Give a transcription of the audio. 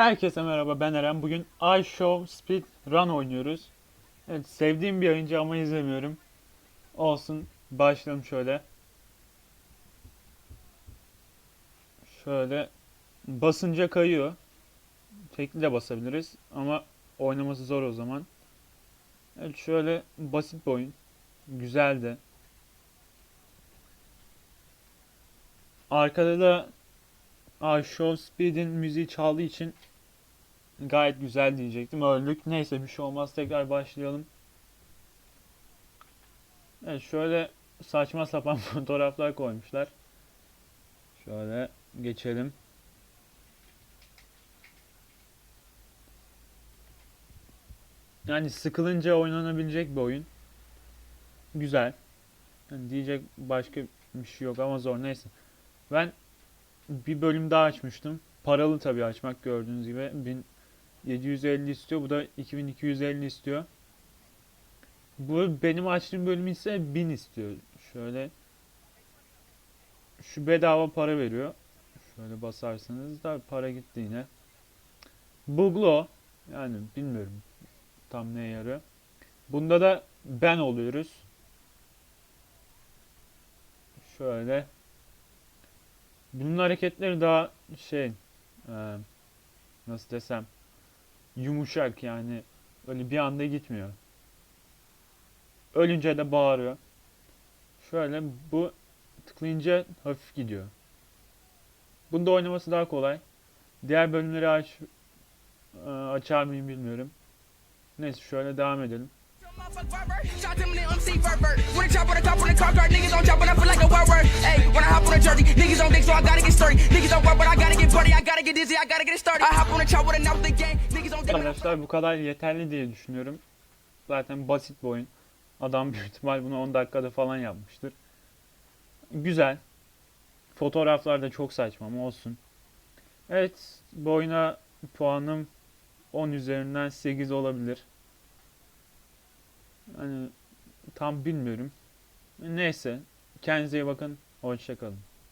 Herkese merhaba ben Eren. Bugün I Show Speed Run oynuyoruz. Evet sevdiğim bir oyuncu ama izlemiyorum. Olsun başlayalım şöyle. Şöyle basınca kayıyor. Tekli de basabiliriz ama oynaması zor o zaman. Evet şöyle basit bir oyun. Güzel de. Arkada da I Show Speed'in müziği çaldığı için gayet güzel diyecektim. Öldük. Neyse bir şey olmaz. Tekrar başlayalım. Evet şöyle saçma sapan fotoğraflar koymuşlar. Şöyle geçelim. Yani sıkılınca oynanabilecek bir oyun. Güzel. Yani diyecek başka bir şey yok ama zor. Neyse. Ben bir bölüm daha açmıştım. Paralı tabii açmak gördüğünüz gibi. 1750 istiyor. Bu da 2250 istiyor. Bu benim açtığım bölüm ise 1000 istiyor. Şöyle şu bedava para veriyor. Şöyle basarsanız da para gitti yine. Buglo yani bilmiyorum tam neye yarıyor. Bunda da ben oluyoruz. Şöyle bunun hareketleri daha şey nasıl desem yumuşak yani öyle bir anda gitmiyor. Ölünce de bağırıyor. Şöyle bu tıklayınca hafif gidiyor. Bunda oynaması daha kolay. Diğer bölümleri aç e, açar mıyım bilmiyorum. Neyse şöyle devam edelim. Arkadaşlar bu kadar yeterli diye düşünüyorum. Zaten basit bir oyun. Adam büyük ihtimal bunu 10 dakikada falan yapmıştır. Güzel. Fotoğraflar da çok saçma ama olsun. Evet bu oyuna puanım 10 üzerinden 8 olabilir. Hani tam bilmiyorum. Neyse. Kendinize iyi bakın. Hoşçakalın.